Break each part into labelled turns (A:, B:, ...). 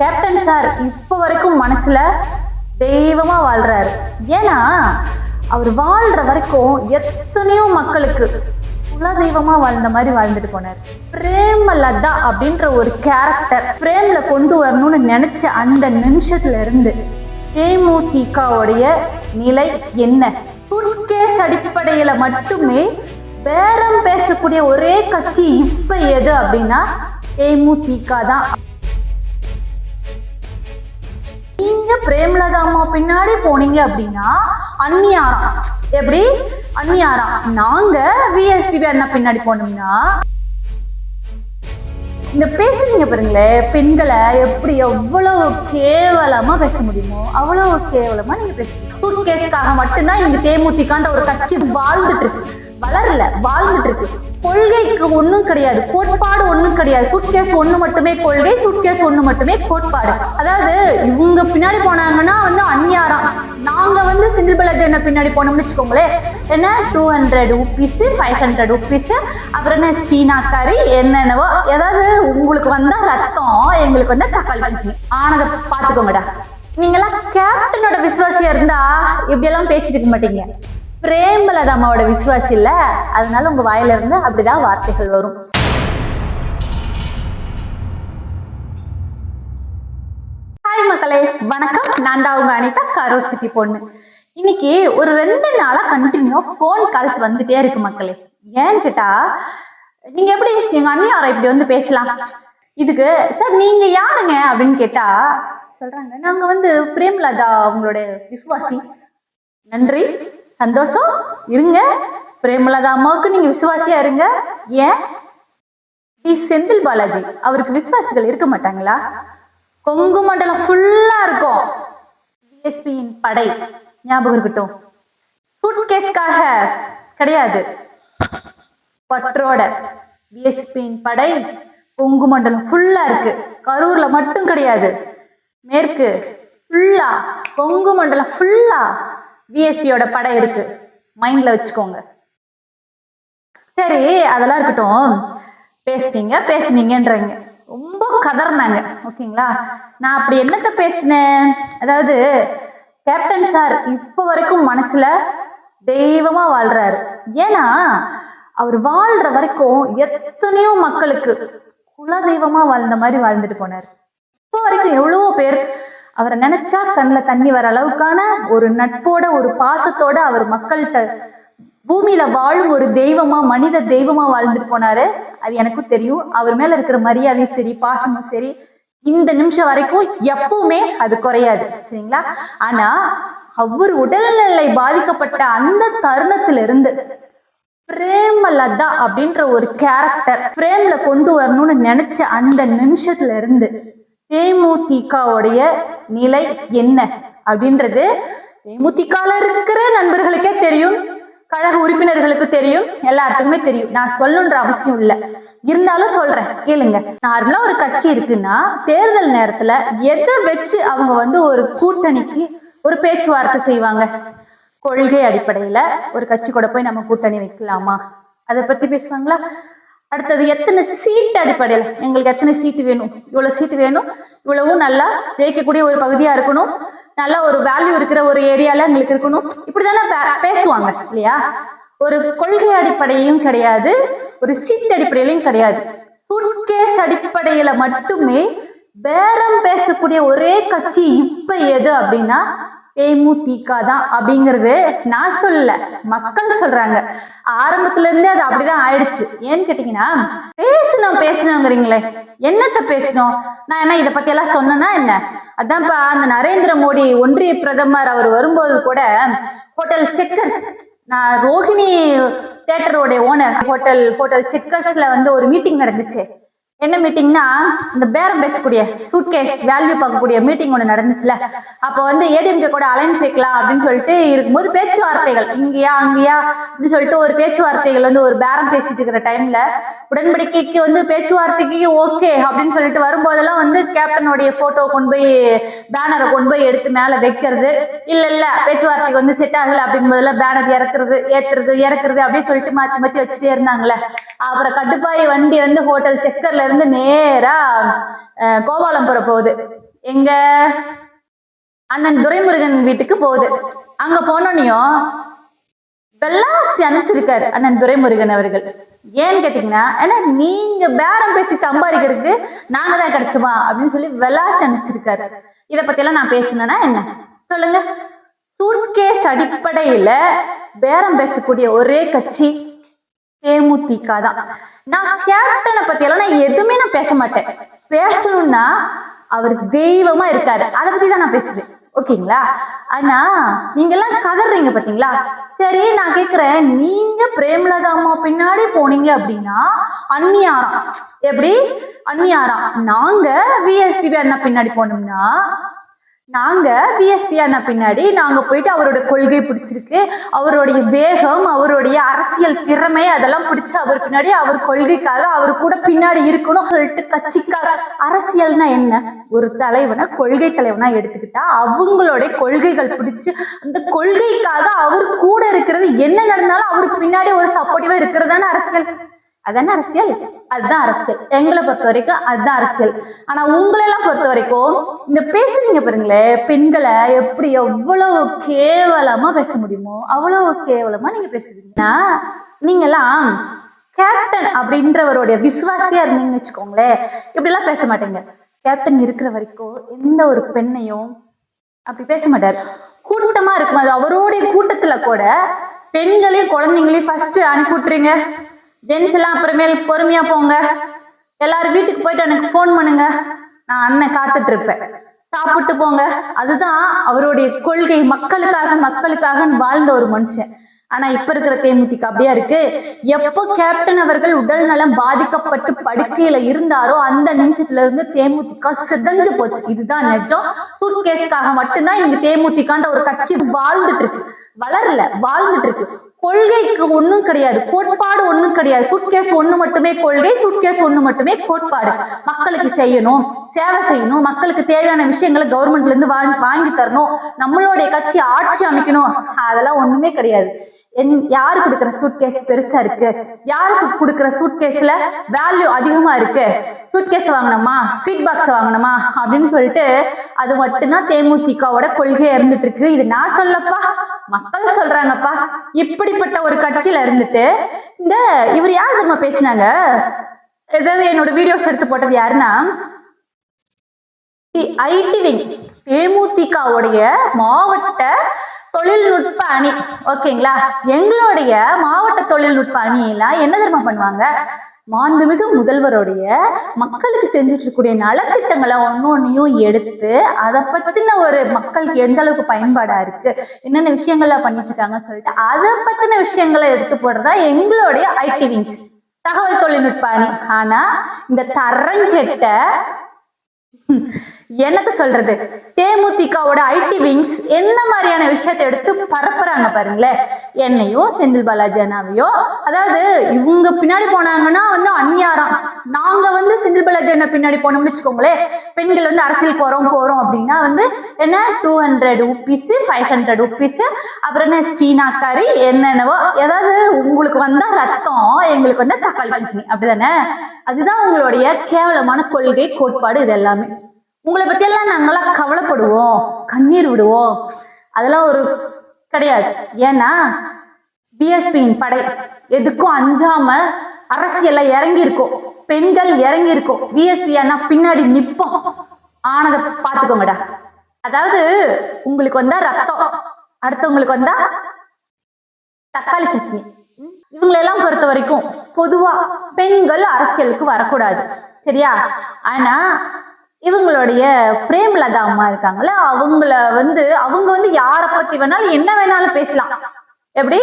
A: Captain sir இப்போ வரைக்கும் மனசுல தெய்வமா வாழ்றாரு. ஏன்னா அவர் வாழ்ற வரைக்கும் எத்தனையோ மக்களுக்கு குல தெய்வமா வாழ்ந்த மாதிரி வாழ்ந்துட்டு போனார். பிரேமலதா அப்படின்ற ஒரு கேரக்டர் பிரேம்ல கொண்டு வரணும்னு நினைச்ச அந்த நிமிஷத்துல இருந்து தேமுதிகவுடைய நிலை என்ன? சுட்கேஸ் அடிப்படையில மட்டுமே பேரம் பேசக்கூடிய ஒரே கட்சி இப்ப எது அப்படின்னா தேமுதிக தான் நீங்க பிரேமலதா அம்மா பின்னாடி போனீங்க அப்படின்னா அந்நியாரம் எப்படி? அந்நியாரம் நாங்க விஎஸ்பி அண்ணா பின்னாடி போனோம்னா இந்த பேசுறீங்க பாருங்களேன் பெண்களை எப்படி எவ்வளவு கேவலமா பேச முடியுமோ அவ்வளவு கேவலமா நீங்க பேசுறீங்க மட்டும்தான் இங்க தேமுதிகான்ற ஒரு கட்சி வாழ்ந்துட்டு இருக்கு. வளரல வாழ்ந்துட்டு இருக்கு கொள்கைக்கு ஒண்ணும் கிடையாது கோட்பாடு ஒண்ணும் கிடையாது. சூட்கேஸ் ஒண்ணு மட்டுமே கொள்கை சூட்கேஸ் ஒண்ணு மட்டுமே கோட்பாடு. அதாவது இவங்க பின்னாடி போனாங்கன்னா வந்து அந்நியாரம். நாங்க வந்து சிங்கிள் பலஜ் என்ன பின்னாடி போனோம்னு வச்சுக்கோங்களேன். என்ன? Two hundred rupees five hundred rupees. அப்புறம் என்ன? சீனாக்காரி என்னென்னவோ. ஏதாவது உங்களுக்கு வந்தா ரத்தம் எங்களுக்கு வந்து தக்காளி சட்னி. ஆனதை பார்த்துக்கோங்கடா. நீங்களாம் கேப்டனோட விசுவாசியா இருந்தா இப்படியெல்லாம் பேசிட்டு இருக்க மாட்டீங்க. பிரேமலதா அம்மாவோட விசுவாசி இல்ல. அதனால உங்க வாயில இருந்து அப்படிதான் வார்த்தைகள் வரும். ஹாய் மக்களே வணக்கம். நான் தான் உங்க அனிதா கரூர் சிட்டி பொண்ணு. இன்னைக்கு ஒரு ரெண்டு நாளா கண்டினியூ ஃபோன் கால்ஸ் வந்துட்டே இருக்கு மக்களே. ஏன்னு கேட்டா நீங்க எப்படி எங்க அண்ணியாரை இப்படி வந்து பேசலாம்? இதுக்கு சார் நீங்க யாருங்க அப்படின்னு கேட்டா சொல்றாங்க நாங்க வந்து பிரேம்லதா அவங்களோட விசுவாசி. நன்றி. சந்தோஷம்? இருங்க. பிரேமலதா அம்மாவுக்கு நீங்க விசுவாசியா இருங்க. ஏன்? டி செந்தில் பாலாஜி அவருக்கு விசுவாசிகள் இருக்க மாட்டாங்களா? கொங்கு மண்டலம் ஃபுல்லா இருக்கும். பிஎஸ்பியின் படை ஞாபகம் இருக்கட்டும். ஃபுட் கேஸ்க்காக கிடையாது. பற்றோட பிஎஸ்பியின் படை கொங்கு மண்டலம் ஃபுல்லா இருக்கு. கரூர்ல மட்டும் கிடையாது. மேற்கு ஃபுல்லா கொங்கு மண்டலம் ஃபுல்லா விஎஸ்பியோட படை இருக்கு. மைண்ட்ல வச்சுக்கோங்க. சரி அதெல்லாம் இருக்கட்டும். பேசுனீங்க பேசுனீங்கன்றீங்க. ரொம்ப கதறினாங்க ஓகேங்களா? நான் அப்படி என்னத்த பேசினேன்? அதாவது கேப்டன் சார் இப்போ வரைக்கும் மனசுல தெய்வமா வாழ்றாரு. ஏன்னா அவர் வாழ்ற வரைக்கும் எத்தனையோ மக்களுக்கு குல தெய்வமா வாழ்ந்த மாதிரி வாழ்ந்துட்டு போனார். இப்போ வரைக்கும் எவ்வளவோ பேர் அவரை நினைச்சா கண்ணில் தண்ணி வர அளவுக்கான ஒரு நட்போட ஒரு பாசத்தோட அவர் மக்கள்கிட்ட பூமியில வாழும் ஒரு தெய்வமா மனித தெய்வமா வாழ்ந்துட்டு போனாரு. அது எனக்கும் தெரியும். அவர் மேல இருக்கிற மரியாதையும் சரி பாசமும் சரி இந்த நிமிஷம் வரைக்கும் எப்பவுமே அது குறையாது. சரிங்களா? ஆனா அவர் உடல்நிலை பாதிக்கப்பட்ட அந்த தருணத்துல இருந்து பிரேமலதா அப்படின்ற ஒரு கேரக்டர் பிரேம்ல கொண்டு வரணும்னு நினைச்ச அந்த நிமிஷத்துல இருந்து தேமுதிகவுடைய நிலை என்ன அப்படின்றது தேமுதிகால இருக்கிற நண்பர்களுக்கே தெரியும் கழக உறுப்பினர்களுக்கு தெரியும் எல்லாத்துக்குமே தெரியும். நான் சொல்லணுன்ற அவசியம் இல்லை. இருந்தாலும் சொல்றேன் கேளுங்க. நார்மலா ஒரு கட்சி இருக்குன்னா தேர்தல் நேரத்துல எதை வச்சு அவங்க வந்து ஒரு கூட்டணிக்கு ஒரு பேச்சுவார்த்தை செய்வாங்க? கொள்கை அடிப்படையில ஒரு கட்சி கூட போய் நம்ம கூட்டணி வைக்கலாமா? அதை பத்தி பேசுவாங்களா? அடுத்தது எத்தனை சீட் அடிப்படையில்? எங்களுக்கு எத்தனை சீட்டு வேணும்? இவ்வளோ சீட்டு வேணும். இவ்வளவும் நல்லா ஜெயிக்கக்கூடிய ஒரு பகுதியாக இருக்கணும். நல்ல ஒரு வேல்யூ இருக்கிற ஒரு ஏரியால எங்களுக்கு இருக்கணும். இப்படிதானே பே- பேசுவாங்க இல்லையா? ஒரு கொள்கை அடிப்படையும் கிடையாது. ஒரு சீட் அடிப்படையிலையும் கிடையாது. சூட்கேஸ் அடிப்படையில மட்டுமே பேரம் பேசக்கூடிய ஒரே கட்சி இப்ப எது அப்படின்னா தேமுதிக தான் அப்படிங்கிறது நான் சொல்லல. மக்கள் சொல்றாங்க. ஆரம்பத்துல இருந்தே அது அப்படிதான் ஆயிடுச்சு. ஏன்னு கேட்டீங்கன்னா பேசணும் பேசணுங்கிறீங்களே. என்னத்தை பேசணும்? நான் என்ன இதை பத்தி எல்லாம் சொன்னேன்னா என்ன? அதான்ப்பா அந்த நரேந்திர மோடி ஒன்றிய பிரதமர் அவர் வரும்போது கூட ஹோட்டல் செக்கர்ஸ் நான் ரோஹிணி தேட்டரோட ஓனர் ஹோட்டல் ஹோட்டல் செக்கர்ஸ்ல வந்து ஒரு மீட்டிங் நடந்துச்சு. என்ன மீட்டிங்னா இந்த பேரம் பேசக்கூடிய சூட்கேஸ் வேல்யூ பார்க்கக்கூடிய மீட்டிங் ஒன்று நடந்துச்சுல. அப்போ வந்து ஏடிஎம்கே கூட அலைன்ஸ் வைக்கலாம் அப்படின்னு சொல்லிட்டு இருக்கும்போது பேச்சுவார்த்தைகள் இங்கேயா அங்கேயா அப்படின்னு சொல்லிட்டு ஒரு பேச்சுவார்த்தைகள் வந்து ஒரு பேரம் பேசிட்டு இருக்கிற டைம்ல உடன்படிக்கைக்கு வந்து பேச்சுவார்த்தைக்கு ஓகே அப்படின்னு சொல்லிட்டு வரும்போதெல்லாம் வந்து கேப்டனுடைய போட்டோ கொண்டு போய் பேனரை கொண்டு போய் எடுத்து மேல வைக்கிறது. இல்ல இல்ல பேச்சுவார்த்தைக்கு வந்து செட் ஆகல அப்படின் பேனர் இறக்குறது ஏத்துறது இறக்குறது அப்படின்னு சொல்லிட்டு மாத்தி மாத்தி வச்சுட்டே இருந்தாங்களே அப்புறம் கட்டுப்பாய் வண்டி வந்து ஹோட்டல் செக்கர்ல இருந்து நேரா கோபாலம்புரம் போகுது. எங்க அண்ணன் துரைமுருகன் வீட்டுக்கு போகுது. அங்க போனோன்னையும் வெள்ளாசி அனுப்பிச்சிருக்காரு அண்ணன் துரைமுருகன் அவர்கள். ஏன்னு கேட்டீங்கன்னா ஏன்னா நீங்க பேரம் பேசி சம்பாதிக்கிறதுக்கு நாங்க தான் கிடைச்சுமா? அப்படின்னு சொல்லி வெள்ளாசி அனுப்பிச்சிருக்காரு. இதை பத்தியெல்லாம் நான் பேசினேன்னா என்ன? சொல்லுங்க. சூட்கேஸ் அடிப்படையில பேரம் பேசக்கூடிய ஒரே கட்சி தேமுதிக தான் நான் கேப்டனை பத்தி எல்லாம் நான் எதுவுமே நான் பேச மாட்டேன். பேசணும்னா அவர் தெய்வமா இருக்காரு. அதை பத்தி தான் நான் பேசுவேன். ஓகேங்களா? ஆனா நீங்க எல்லாம் கதறீங்க பாத்தீங்களா? சரி நான் கேக்குறேன். நீங்க பிரேமலதா அம்மா பின்னாடி போனீங்க அப்படின்னா அந்நியாரம் எப்படி? அந்நியாரம் நாங்க விஎஸ்பி அண்ணா பின்னாடி போனோம்னா நாங்க பிஎஸ்பி அண்ணா பின்னாடி நாங்க போயிட்டு அவரோட கொள்கை பிடிச்சிருக்கு. அவருடைய வேகம் அவருடைய அரசியல் திறமை அதெல்லாம் பிடிச்சு அவர் பின்னாடி அவர் கொள்கைக்காக அவர் கூட பின்னாடி இருக்கணும் சொல்லிட்டு கட்சிக்காக. அரசியல்னா என்ன? ஒரு தலைவனை கொள்கை தலைவனா எடுத்துக்கிட்டா அவங்களுடைய கொள்கைகள் பிடிச்சு அந்த கொள்கைக்காக அவர் கூட இருக்கிறது என்ன நடந்தாலும் அவருக்கு பின்னாடி ஒரு சப்போர்ட்டிவா இருக்கிறது தானே அரசியல். அதானே அரசியல்? அதுதான் அரசியல். எங்களை பொறுத்த வரைக்கும் அதுதான் அரசியல். ஆனா உங்களை எல்லாம் பொறுத்த வரைக்கும் இந்த பேசுறீங்க பாருங்களேன் பெண்களை எப்படி எவ்வளவு கேவலமா பேச முடியுமோ அவ்வளவு கேவலமா நீங்க பேசுறீங்கன்னா நீங்கெல்லாம் கேப்டன் அப்படின்றவருடைய விசுவாசியா இருந்தீங்கன்னு வச்சுக்கோங்களேன் இப்படிலாம் பேச மாட்டீங்க. கேப்டன் இருக்கிற வரைக்கும் எந்த ஒரு பெண்ணையும் அப்படி பேச மாட்டார். கூட்டமா இருக்கும்? அது அவருடைய கூட்டத்துல கூட பெண்களையும் குழந்தைங்களையும் ஃபர்ஸ்ட் அனுப்பி விட்டுறீங்க ஜென்ஸ் எல்லாம் அப்புறமேல் பொறுமையா போங்க. எல்லாரும் வீட்டுக்கு போயிட்டு எனக்கு ஃபோன் பண்ணுங்க. நான் அண்ணன் காத்துட்டு இருப்பேன். சாப்பிட்டு போங்க. அதுதான் அவருடைய கொள்கை. மக்களுக்காக மக்களுக்காக வாழ்ந்த ஒரு மனுஷன். ஆனா இப்ப இருக்கிற தேமுதிக அப்படியா இருக்கு? எப்போ கேப்டன் அவர்கள் உடல் நலம் பாதிக்கப்பட்டு படுக்கையில இருந்தாரோ அந்த நிமிஷத்துல இருந்து தேமுதிக சிதஞ்சு போச்சு. இதுதான் நிஜம். சூட்கேஸ்க்காக மட்டும்தான் இங்க தேமுதிகன்ற ஒரு கட்சி வாழ்ந்துட்டு இருக்கு. வளரல வாழ்ந்துட்டு இருக்கு. கொள்கைக்கு ஒண்ணும் கிடையாது. கோட்பாடு ஒண்ணும் கிடையாது. சூட்கேஸ் ஒண்ணு மட்டுமே கொள்கை சூட்கேஸ் ஒண்ணு மட்டுமே கோட்பாடு. மக்களுக்கு செய்யணும் சேவை செய்யணும் மக்களுக்கு தேவையான விஷயங்களை கவர்மெண்ட்ல இருந்து வாங்கி வாங்கி தரணும். நம்மளுடைய கட்சி ஆட்சி அமைக்கணும். அதெல்லாம் ஒண்ணுமே கிடையாது. என் யாரு கொடுக்குற சூட்கேஸ் பெருசா இருக்கு? யாரு கொடுக்குற சூட்கேஸ்ல வேல்யூ அதிகமா இருக்கு? சூட்கேஸ் வாங்கணுமா? ஸ்வீட் பாக்ஸ் வாங்கணுமா? அப்படின்னு சொல்லிட்டு அது மட்டும்தான் தேமுதிகவோட கொள்கையா இருந்துட்டு இருக்கு. இது நான் சொல்லப்பா. மக்கள் சொல்றாங்கப்பா இப்படிப்பட்ட ஒரு கட்சியில இருந்துட்டு இந்த இவர் யார் தெரியுமா பேசினாங்க? ஏதாவது என்னோட வீடியோஸ் எடுத்து போட்டது யாருன்னா ஐடி விங் தேமுதிகவுடைய மாவட்ட தொழில்நுட்ப அணி. ஓகேங்களா? எங்களுடைய மாவட்ட தொழில்நுட்ப அணியெல்லாம் என்ன தெரியுமா பண்ணுவாங்க? மாண்புமிகு முதல்வருடைய மக்களுக்கு செஞ்சுட்டு இருக்கக்கூடிய நலத்திட்டங்களை ஒன்னொன்னையும் எடுத்து அதை பத்தின ஒரு மக்களுக்கு எந்த அளவுக்கு பயன்பாடா இருக்கு? என்னென்ன விஷயங்கள்லாம் பண்ணிட்டு இருக்காங்கன்னு சொல்லிட்டு அதை பத்தின விஷயங்களை எடுத்து போடுறதா எங்களுடைய ஐடி விங்ஸ். தகவல் தொழில்நுட்ப அணி. ஆனா இந்த தரங்கெட்ட எனக்கு என்னத்த சொல்றது? தேமுதிகவோட ஐடி விங்ஸ் என்ன மாதிரியான விஷயத்தை எடுத்து பரப்புறாங்க பாருங்களேன். என்னையோ செந்தில் பாலாஜி அண்ணாவையோ அதாவது இவங்க பின்னாடி போனாங்கன்னா வந்து அந்நியாரம். நாங்க வந்து செந்தில் பாலாஜி அண்ணா பின்னாடி போனோம்னு வச்சுக்கோங்களேன் பெண்கள் வந்து அரசியல் போறோம் போறோம் அப்படின்னா வந்து என்ன? Two hundred rupees five hundred rupees அப்புறம் என்ன? சீனாக்காரி என்னென்னவோ. ஏதாவது உங்களுக்கு வந்தா ரத்தம் எங்களுக்கு வந்து தக்காளி சட்னி அப்படிதானே? அதுதான் உங்களுடைய கேவலமான கொள்கை கோட்பாடு இது எல்லாமே. உங்களை பத்தி எல்லாம் நாங்கெல்லாம் கவலைப்படுவோம் கண்ணீர் விடுவோம். அதெல்லாம் ஒரு கிடையாது. ஏன்னா பிஎஸ்பியின் படை எதுக்கும் அஞ்சாம அரசியல்ல இறங்கி இருக்கும் பெண்கள் இறங்கி இருக்கோம் பிஎஸ்பி ஆனா பின்னாடி நிப்போம். ஆனதை பாத்துக்கோங்கடா அதாவது உங்களுக்கு வந்தா ரத்தம். அடுத்தவங்களுக்கு வந்தா தக்காளி சட்னி இவங்களெல்லாம் பொறுத்த வரைக்கும் பொதுவா பெண்கள் அரசியலுக்கு வரக்கூடாது. சரியா? ஆனா இவங்களுடைய பிரேமலதா அம்மா இருக்காங்கல்ல அவங்கள வந்து அவங்க வந்து யாரை பத்தி வேணாலும் என்ன வேணாலும் பேசலாம். எப்படி?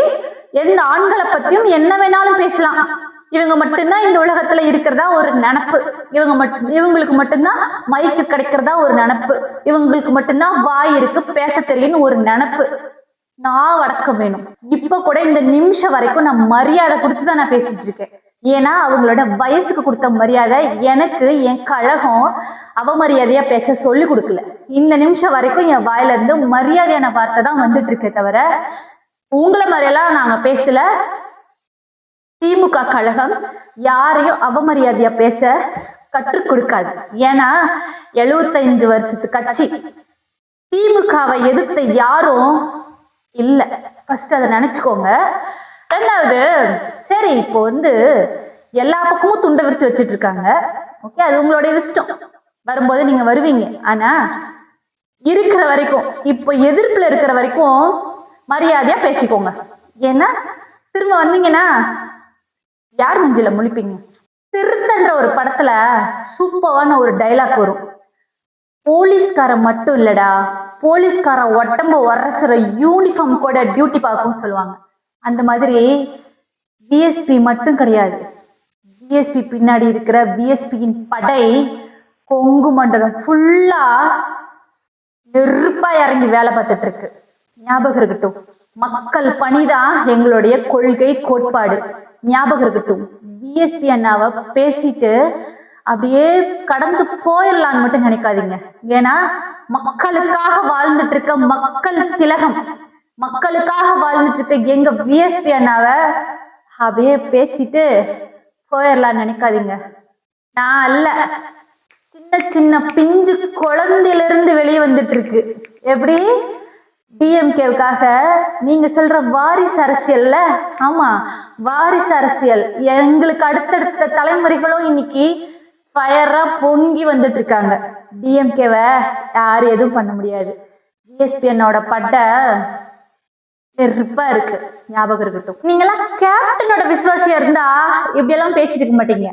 A: எந்த ஆண்களை பத்தியும் என்ன வேணாலும் பேசலாம். இவங்க மட்டும்தான் இந்த உலகத்துல இருக்கிறதா ஒரு நினப்பு. இவங்க மட்டும் இவங்களுக்கு மட்டும்தான் மைக்கு கிடைக்கிறதா ஒரு நினப்பு. இவங்களுக்கு மட்டும்தான் வாய் இருக்கு பேச தெரியும்னு ஒரு நினப்பு. நான் வடக்கம் வேணும். இப்ப கூட இந்த நிமிஷம் வரைக்கும் நான் மரியாதை கொடுத்து தான் நான் பேசிட்டு இருக்கேன். ஏன்னா அவங்களோட வயசுக்கு கொடுத்த மரியாதை எனக்கு என் கழகம் அவமரியாதையா பேச சொல்லி கொடுக்கல. இந்த நிமிஷம் வரைக்கும் என் வாயில இருந்து மரியாதையான வார்த்தை தான் வந்துட்டு இருக்கே தவிர உங்களை மாதிரியெல்லாம் நாங்க பேசல. திமுக கழகம் யாரையும் அவமரியாதையா பேச கற்றுக் கொடுக்காது. ஏன்னா எழுபத்தைந்து வருஷத்து கட்சி. திமுகவை எதிர்த்த யாரும் இல்லை. ஃபர்ஸ்ட் அதை நினைச்சுக்கோங்க. ரெண்டாவது சரி இப்போ வந்து எல்லா பக்கமும் துண்டை விரிச்சு வச்சுட்டு இருக்காங்க ஓகே அது உங்களுடைய இஷ்டம். வரும்போது நீங்க வருவீங்க. ஆனா இருக்கிற வரைக்கும் இப்போ எதிர்ப்புல இருக்கிற வரைக்கும் மரியாதையா பேசிக்கோங்க. ஏன்னா திரும்ப வந்தீங்கன்னா யார் நெஞ்சில முழிப்பீங்க? திருத்தன்ற ஒரு படத்துல சூப்பரான ஒரு டைலாக் வரும். போலீஸ்காரன் மட்டும் இல்லடா போலீஸ்காரன் உடம்பு உரசுற யூனிஃபார்ம் கூட டியூட்டி பார்க்கும் சொல்லுவாங்க. அந்த மாதிரி பிஎஸ்பி மட்டும் கிடையாது. பிஎஸ்பி பின்னாடி இருக்கிற பிஎஸ்பியின் படை கொங்கு மண்டலம் ஃபுல்லா நெருப்பா இறங்கி வேலை பார்த்துட்டு இருக்கு. ஞாபகம் இருக்கட்டும். மக்கள் பணிதான் எங்களுடைய கொள்கை கோட்பாடு. ஞாபகம் இருக்கட்டும். பிஎஸ்பி அண்ணாவை பேசிட்டு அப்படியே கடந்து போயிடலான்னு மட்டும் நினைக்காதீங்க. ஏன்னா மக்களுக்காக வாழ்ந்துட்டு இருக்க மக்கள் திலகம் மக்களுக்காக வாழ்ந்துட்டு இருக்க எங்க பிஎஸ்பி அண்ணாவை அப்படியே பேசிட்டு போயிடலாம்னு நினைக்காதீங்க. நான் அல்ல. சின்ன சின்ன பிஞ்சு குழந்தையில இருந்து வெளியே வந்துட்டு இருக்கு. எப்படி? டிஎம்கேவுக்காக நீங்க சொல்ற வாரிசு அரசியல்ல ஆமா வாரிசு அரசியல். எங்களுக்கு அடுத்தடுத்த தலைமுறைகளும் இன்னைக்கு ஃபயரா பொங்கி வந்துட்டு இருக்காங்க. டிஎம்கேவை யாரும் எதுவும் பண்ண முடியாது. பிஎஸ்பிஎன்னோட பட்டை நெருப்பா இருக்கு. ஞாபகம் இருக்கட்டும். நீங்களாம் கேப்டனோட விசுவாசியா இருந்தா இப்படியெல்லாம் பேசிட்டு இருக்க மாட்டீங்க.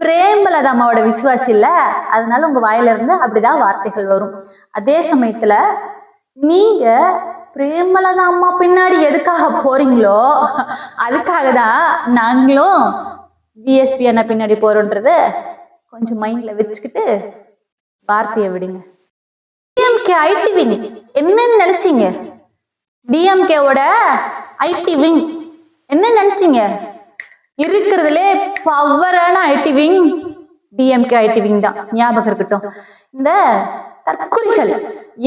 A: பிரேமலதா அம்மாவோட விசுவாசி இல்ல. அதனால உங்க வாயில இருந்து அப்படிதான் வார்த்தைகள் வரும். அதே சமயத்துல நீங்க பிரேமலதா அம்மா பின்னாடி எதுக்காக போறீங்களோ அதுக்காக தான் நாங்களும் பிஎஸ்பி என்ன பின்னாடி போறோன்றத கொஞ்சம் மைண்ட்ல வச்சுக்கிட்டு வார்த்தையை விடுங்க. டிஎம்கே ஐடி என்னன்னு நினைச்சீங்க? டிஎம்கேவோட ஐடி விங் என்ன நினைச்சீங்க? இருக்கிறதுலே பவரான IT wing DMK IT wing தான். ஞாபகம் இருக்கட்டும். இந்த தற்குறிகள்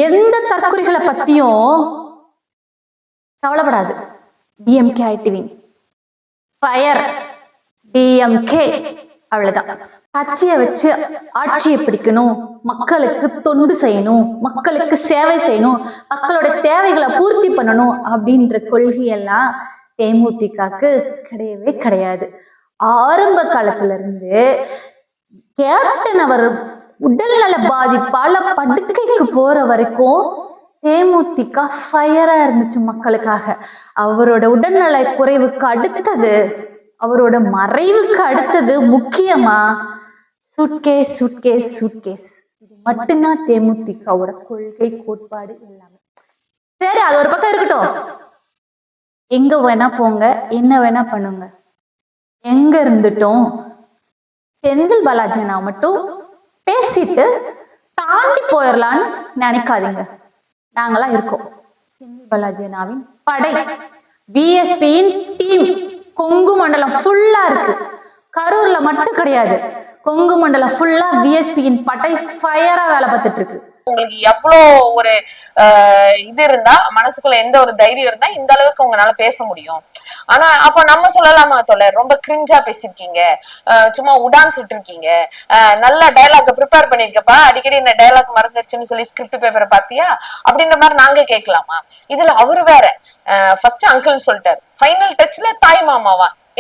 A: எந்த தற்குறிகளை பத்தியும் கவலைப்படாது. DMK IT wing fire DMK அவ்வளவுதான். கட்சியை வச்சு ஆட்சியை பிடிக்கணும் மக்களுக்கு தொண்டு செய்யணும் மக்களுக்கு சேவை செய்யணும் மக்களோட தேவைகளை பூர்த்தி பண்ணணும் அப்படின்ற கொள்கையெல்லாம் தேமுதிகக்கு கிடையவே கிடையாது. ஆரம்ப காலத்துல இருந்து கேப்டன் அவர் உடல்நல பாதிப்பால படுக்கைக்கு போற வரைக்கும் தேமுதிக ஃபயரா இருந்துச்சு மக்களுக்காக. அவரோட உடல்நல குறைவுக்கு அடுத்தது அவரோட மறைவுக்கு அடுத்தது முக்கியமா சுட்கேஸ் சுட்கேஸ் சுட்கேஸ். இது மட்டும்தான் தேமுதிகவோட கொள்கை கோட்பாடு எல்லாமே சரி அது ஒரு பக்கம் இருக்கட்டும். எங்க வேணா போங்க என்ன வேணா பண்ணுங்க. எங்க இருந்துட்டோம்? செந்தில் பாலாஜி நான் மட்டும் பேசிட்டு தாண்டி போயிடலான்னு நினைக்காதீங்க. நாங்களாம் இருக்கோம். செந்தில் பாலாஜினாவின் படை. பிஎஸ்பியின் டீம் கொங்கு மண்டலம் ஃபுல்லா இருக்கு. கரூர்ல மட்டும் கிடையாது. கொங்கு மண்டலம் ஃபுல்லா பிஎஸ்பியின் பட்டை ஃபயரா வேலை பார்த்துட்டு இருக்கு
B: உங்களுக்கு எவ்வளோ ஒரு ஆஹ் இது இருந்தா மனசுக்குள்ள எந்த ஒரு தைரியம் இருந்தா இந்த அளவுக்கு உங்களால பேச முடியும். ஆனா அப்ப நம்ம சொல்லலாமா தொடர் ரொம்ப கிரிஞ்சா பேசிருக்கீங்க சும்மா உடான் சுட்டிருக்கீங்க. ஆஹ் நல்ல டயலாக் ப்ரிப்பேர் பண்ணிருக்கப்பா. அடிக்கடி இந்த டயலாக் மறந்துருச்சுன்னு சொல்லி ஸ்கிரிப்ட் பேப்பரை பாத்தியா அப்படின்ற மாதிரி நாங்க கேட்கலாமா? இதுல அவரு வேற. ஃபர்ஸ்ட் அங்கிள்னு சொல்லிட்டாரு. ஃபைனல் டச்ல தாய் மாமாவா?